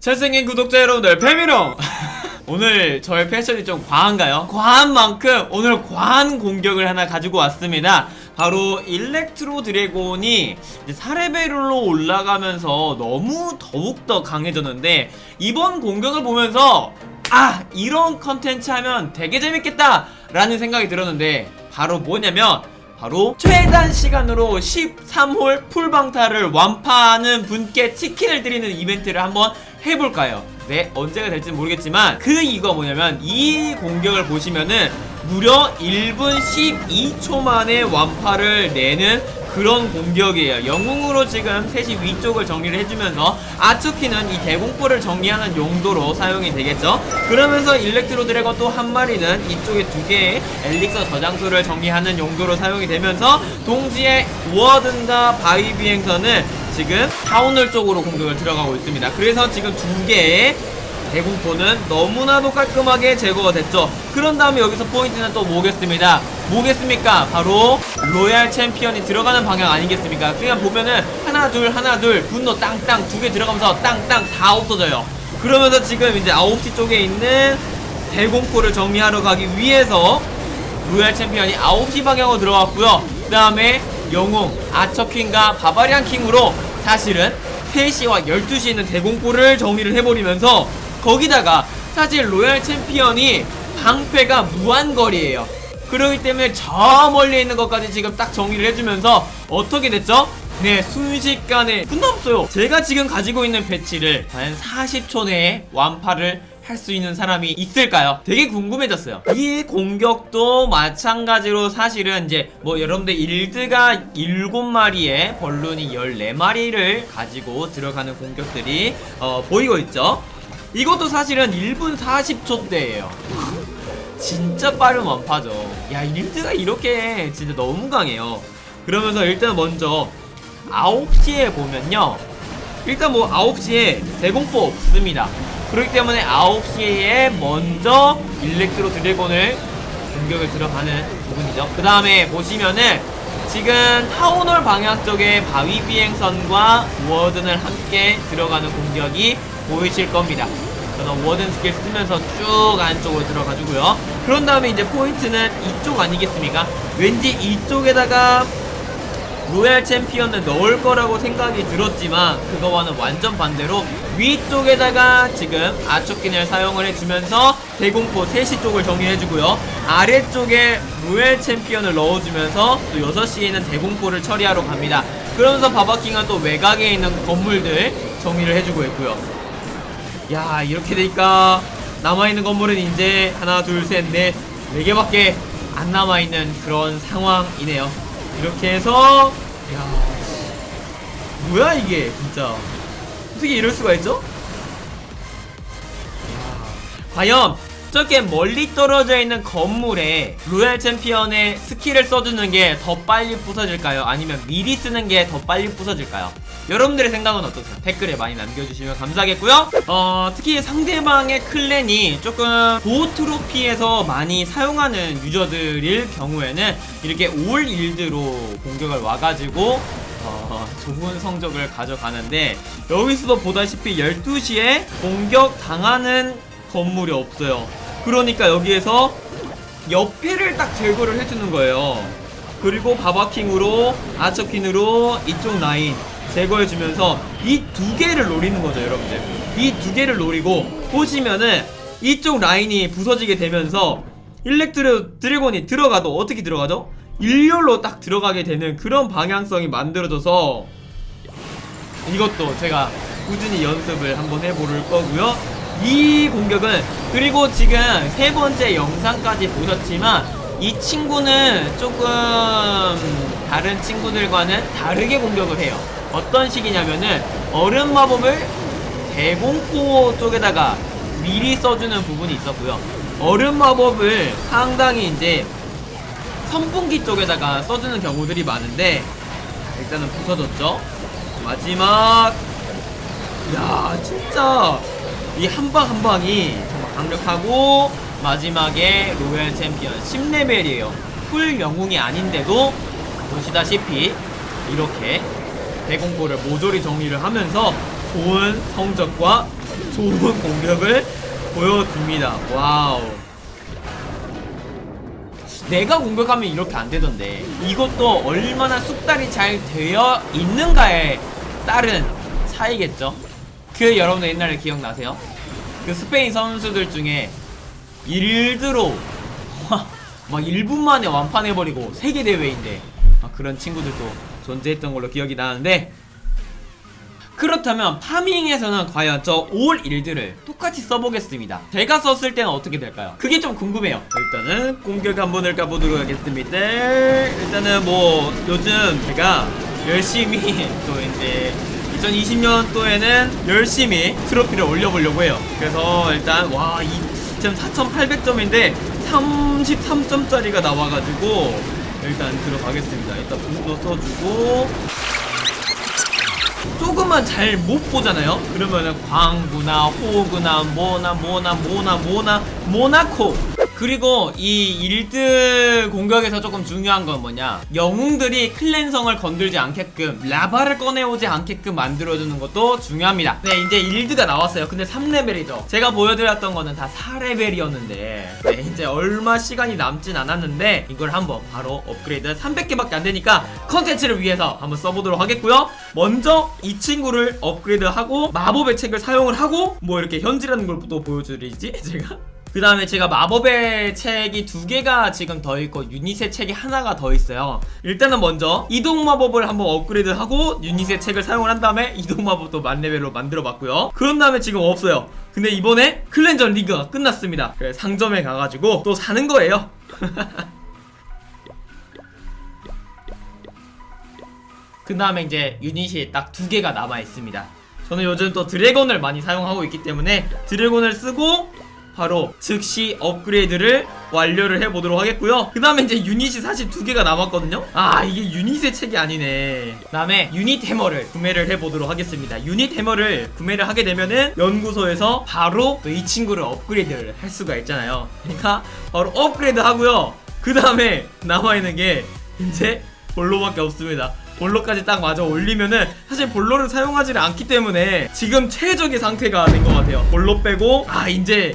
잘생긴 구독자 여러분들 페미롱! 오늘 저의 패션이 좀 과한가요? 과한 만큼 오늘 과한 공격을 하나 가지고 왔습니다. 바로 일렉트로 드래곤이 이제 4레벨로 올라가면서 너무 더욱더 강해졌는데 이번 공격을 보면서 아! 이런 컨텐츠 하면 되게 재밌겠다 라는 생각이 들었는데 바로 뭐냐면 바로 최단 시간으로 13홀 풀방타를 완파하는 분께 치킨을 드리는 이벤트를 한번 해볼까요? 네, 언제가 될지는 모르겠지만 그 이유가 뭐냐면 이 공격을 보시면은 무려 1분 12초 만에 완파를 내는 그런 공격이에요. 영웅으로 지금 셋이 위쪽을 정리를 해주면서 아츠키는 이 대공포를 정리하는 용도로 사용이 되겠죠. 그러면서 일렉트로 드래곤 또 한 마리는 이쪽에 두 개의 엘릭서 저장소를 정리하는 용도로 사용이 되면서 동시에 워든과 바위 비행선은 지금 타운홀 쪽으로 공격을 들어가고 있습니다. 그래서 지금 두 개의 대공포는 너무나도 깔끔하게 제거가 됐죠. 그런 다음에 여기서 포인트는 또 뭐겠습니다. 뭐겠습니까? 바로 로얄 챔피언이 들어가는 방향 아니겠습니까? 그냥 보면은 하나 둘 하나 둘 분노 땅땅 두 개 들어가면서 땅땅 다 없어져요. 그러면서 지금 이제 9시 쪽에 있는 대공포를 정리하러 가기 위해서 로얄 챔피언이 9시 방향으로 들어왔고요. 그 다음에 영웅, 아처킹과 바바리안 킹으로 사실은 3시와 12시에 있는 대공포를 정리를 해버리면서 거기다가 사실 로얄 챔피언이 방패가 무한거리예요. 그러기 때문에 저 멀리 있는 것까지 지금 딱 정리를 해주면서 어떻게 됐죠? 네, 순식간에 끝도 없어요. 제가 지금 가지고 있는 배치를 과연 40초 내에 완파를 할 수 있는 사람이 있을까요? 되게 궁금해졌어요. 이 공격도 마찬가지로 사실은 이제 뭐 여러분들 일드가 7마리에 벌룬이 14마리를 가지고 들어가는 공격들이 어, 보이고 있죠. 이것도 사실은 1분 40초 대예요. 진짜 빠른 완파죠. 야, 일드가 이렇게 진짜 너무 강해요. 그러면서 일단 먼저 9시에 보면요. 일단 뭐 9시에 대공포 없습니다. 그렇기 때문에 9시에 먼저 일렉트로 드래곤을 공격을 들어가는 부분이죠. 그 다음에 보시면은 지금 타운홀 방향 쪽에 바위 비행선과 워든을 함께 들어가는 공격이 보이실 겁니다. 저는 워든 스킬 쓰면서 쭉 안쪽으로 들어가주고요. 그런 다음에 이제 포인트는 이쪽 아니겠습니까? 왠지 이쪽에다가 로얄 챔피언을 넣을 거라고 생각이 들었지만 그거와는 완전 반대로 위쪽에다가 지금 아초킨을 사용을 해주면서 대공포 3시 쪽을 정리해주고요. 아래쪽에 로얄 챔피언을 넣어주면서 또 6시에는 대공포를 처리하러 갑니다. 그러면서 바바킹은 또 외곽에 있는 건물들 정리를 해주고 있고요. 야 이렇게 되니까 남아있는 건물은 이제 하나 둘 셋넷네 개밖에 안 남아있는 그런 상황이네요 이렇게 해서 야 씨. 뭐야 이게 진짜 어떻게 이럴 수가 있죠? 야, 과연 저렇게 멀리 떨어져 있는 건물에 로얄 챔피언의 스킬을 써주는 게 더 빨리 부서질까요? 아니면 미리 쓰는 게 더 빨리 부서질까요? 여러분들의 생각은 어떠세요? 댓글에 많이 남겨주시면 감사하겠고요. 어, 특히 상대방의 클랜이 조금 보트로피에서 많이 사용하는 유저들일 경우에는 이렇게 올 일드로 공격을 와가지고 어, 좋은 성적을 가져가는데 여기서도 보다시피 12시에 공격 당하는 건물이 없어요. 그러니까 여기에서 옆에를 딱 제거를 해주는 거예요. 그리고 바바킹으로 아처킨으로 이쪽 라인 제거해주면서 이 두 개를 노리는 거죠, 여러분들. 이 두 개를 노리고 보시면은 이쪽 라인이 부서지게 되면서 일렉트르 드래곤이 들어가도 어떻게 들어가죠? 일렬로 딱 들어가게 되는 그런 방향성이 만들어져서 이것도 제가 꾸준히 연습을 한번 해볼 거고요. 이 공격은 그리고 지금 세 번째 영상까지 보셨지만 이 친구는 조금 다른 친구들과는 다르게 공격을 해요. 어떤 식이냐면은 얼음 마법을 대공포 쪽에다가 미리 써주는 부분이 있었고요. 얼음 마법을 상당히 이제 선풍기 쪽에다가 써주는 경우들이 많은데 자, 일단은 부서졌죠. 마지막 야 진짜 이 한 방 한 방이 정말 강력하고 마지막에 로얄 챔피언 10레벨이에요 풀 영웅이 아닌데도 보시다시피 이렇게 대공포를 모조리 정리를 하면서 좋은 성적과 좋은 공격을 보여줍니다. 와우. 내가 공격하면 이렇게 안 되던데 이것도 얼마나 숙달이 잘 되어 있는가에 따른 차이겠죠. 그 여러분들 옛날에 기억나세요? 그 스페인 선수들 중에 일드로 막 1분 만에 완판해버리고 세계 대회인데 아, 그런 친구들도 존재했던 걸로 기억이 나는데 그렇다면 파밍에서는 과연 저 올 일들을 똑같이 써보겠습니다 제가 썼을 때는 어떻게 될까요? 그게 좀 궁금해요 일단은 공격 한번을 가보도록 하겠습니다 일단은 뭐 요즘 제가 열심히 또 이제 2020년도에는 열심히 트로피를 올려보려고 해요. 그래서 일단 와 이, 지금 4800점인데 33점짜리가 나와가지고 일단 들어가겠습니다. 일단 분도 써주고. 조금만 잘 못 보잖아요. 그러면은 광구나 호구나 뭐나 뭐나 뭐나 뭐나 모나코 그리고 이 1드 공격에서 조금 중요한 건 뭐냐? 영웅들이 클랜성을 건들지 않게끔 라바를 꺼내오지 않게끔 만들어주는 것도 중요합니다. 네 이제 1드가 나왔어요. 근데 3레벨이죠. 제가 보여드렸던 거는 다 4레벨이었는데 네 이제 얼마 시간이 남진 않았는데 이걸 한번 바로 업그레이드 300개밖에 안 되니까 컨텐츠를 위해서 한번 써보도록 하겠고요. 먼저 이 친구를 업그레이드하고 마법의 책을 사용을 하고 뭐 이렇게 현질하는 걸 또 보여드리지 제가 그 다음에 제가 마법의 책이 두 개가 지금 더 있고 유닛의 책이 하나가 더 있어요. 일단은 먼저 이동 마법을 한번 업그레이드 하고 유닛의 책을 사용을 한 다음에 이동 마법도 만레벨로 만들어 봤고요. 그런 다음에 지금 없어요. 근데 이번에 클렌전 리그가 끝났습니다. 그래서 상점에 가가지고 또 사는 거예요. 그 다음에 이제 유닛이 딱 두 개가 남아 있습니다. 저는 요즘 또 드래곤을 많이 사용하고 있기 때문에 드래곤을 쓰고 바로 즉시 업그레이드를 완료를 해보도록 하겠고요. 그 다음에 이제 유닛이 사실 두 개가 남았거든요. 아 이게 유닛의 책이 아니네. 그 다음에 유닛 해머를 구매를 해보도록 하겠습니다. 유닛 해머를 구매를 하게 되면은 연구소에서 바로 또 이 친구를 업그레이드를 할 수가 있잖아요. 그러니까 바로 업그레이드 하고요. 그 다음에 남아있는 게 이제 볼로밖에 없습니다. 볼로까지 딱 마저 올리면은 사실 볼로를 사용하지를 않기 때문에 지금 최적의 상태가 된 것 같아요. 볼로 빼고 아 이제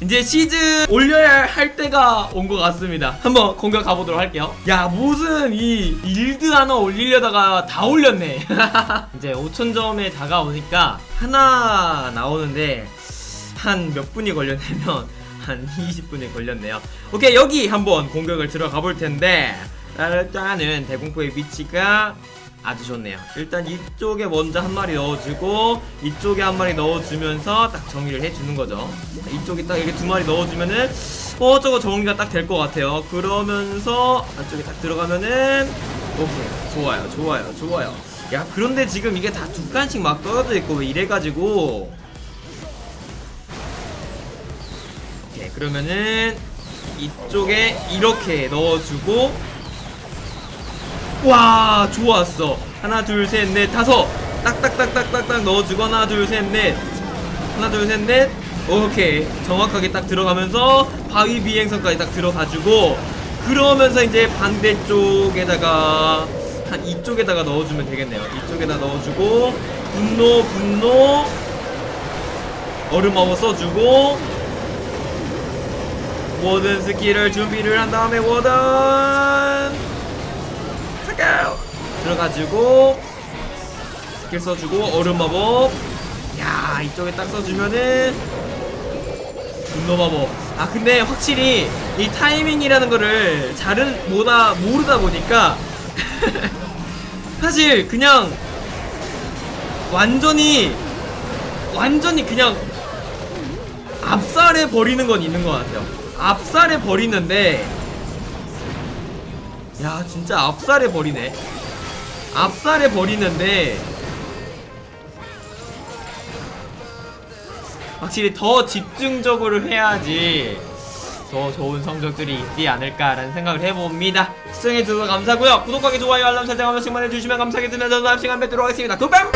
이제 시즌 올려야 할 때가 온 것 같습니다. 한번 공격 가보도록 할게요. 야 무슨 이 일드 하나 올리려다가 다 올렸네. 이제 5천 점에 다가오니까 하나 나오는데 한 몇 분이 걸렸냐면 한 20분이 걸렸네요. 오케이 여기 한번 공격을 들어가 볼 텐데 일단은 대공포의 위치가 아주 좋네요. 일단 이쪽에 먼저 한 마리 넣어주고 이쪽에 한 마리 넣어주면서 딱 정리를 해주는 거죠. 이쪽에 딱 이렇게 두 마리 넣어주면은 어 저거 정리가 딱 될 것 같아요. 그러면서 안쪽에 딱 들어가면은 오케이 좋아요 좋아요 좋아요. 야 그런데 지금 이게 다 두 칸씩 막 떨어져 있고 왜 이래가지고 오케이 그러면은 이쪽에 이렇게 넣어주고 와 좋았어. 하나 둘 셋 넷 다섯. 딱딱딱딱딱딱 넣어주고 하나 둘 셋 넷. 하나 둘 셋 넷. 오케이. 정확하게 딱 들어가면서 바위 비행선까지 딱 들어가지고 그러면서 이제 반대쪽에다가 한 이쪽에다가 넣어주면 되겠네요. 이쪽에다 넣어주고 분노 분노. 얼음마법 써주고 워든 스킬을 준비를 한 다음에 스킬 들어가지고 스킬 써주고 얼음 마법. 야 이쪽에 딱 써주면은 분노 마법. 아 근데 확실히 이 타이밍이라는 거를 잘은 뭐다 모르다 보니까 사실 그냥 완전히 완전히 그냥 압살해 버리는 건 있는 것 같아요. 압살해 버리는데 야 진짜 압살해 버리네. 압살해 버리는데 확실히 더 집중적으로 해야지 더 좋은 성적들이 있지 않을까라는 생각을 해봅니다. 시청해주셔서 감사하고요. 구독하기, 좋아요, 알람 설정 한 번씩만 해주시면 감사하겠습니다. 저는 다음 시간 뵙도록 하겠습니다. 굿밤!